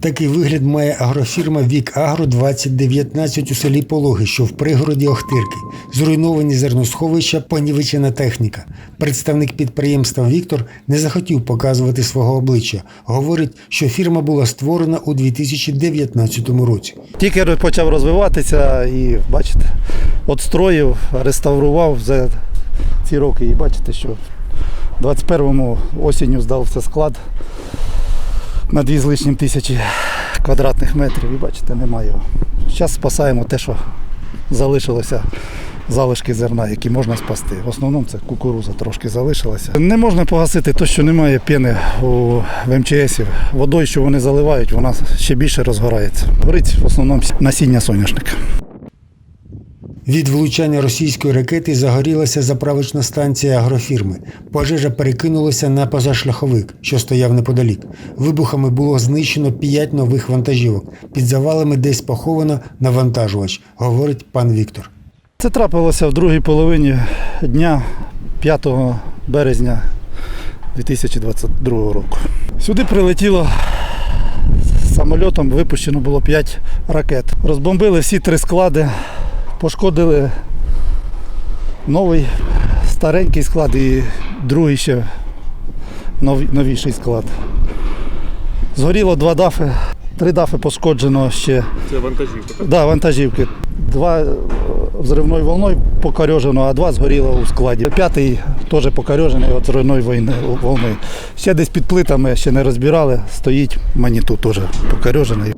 Такий вигляд має агрофірма Вік Агро 2019 у селі Пологи, що в пригороді Охтирки. Зруйновані зерносховища, понівечена техніка. Представник підприємства Віктор не захотів показувати свого обличчя. Говорить, що фірма була створена у 2019 році. Тільки почав розвиватися і бачите, отстроїв, реставрував за ці роки. І бачите, що в 21-му осінню здався склад на дві з лишнім тисячі квадратних метрів. І бачите, немає його. Зараз спасаємо те, що залишилося. Залишки зерна, які можна спасти. В основному це кукуруза трошки залишилася. Не можна погасити те, що немає піни у МЧСів. Водою, що вони заливають, вона ще більше розгорається. Горить в основному насіння соняшника. Від влучання російської ракети загорілася заправочна станція агрофірми. Пожежа перекинулася на позашляховик, що стояв неподалік. Вибухами було знищено п'ять нових вантажівок. Під завалами десь поховано навантажувач, говорить пан Віктор. Це трапилося в другій половині дня 5 березня 2022 року. Сюди прилетіло самольотом, випущено було 5 ракет. Розбомбили всі три склади, пошкодили новий старенький склад і другий ще новіший склад. Згоріло два дафи, три дафи пошкоджено ще. Це вантажівка. так? Да, вантажівки. Два е, взривною волною покорежено, а два згоріло у складі. П'ятий теж покорежений від взривної волни. Ще десь під плитами ще не розбирали, стоїть маніту теж покорежений.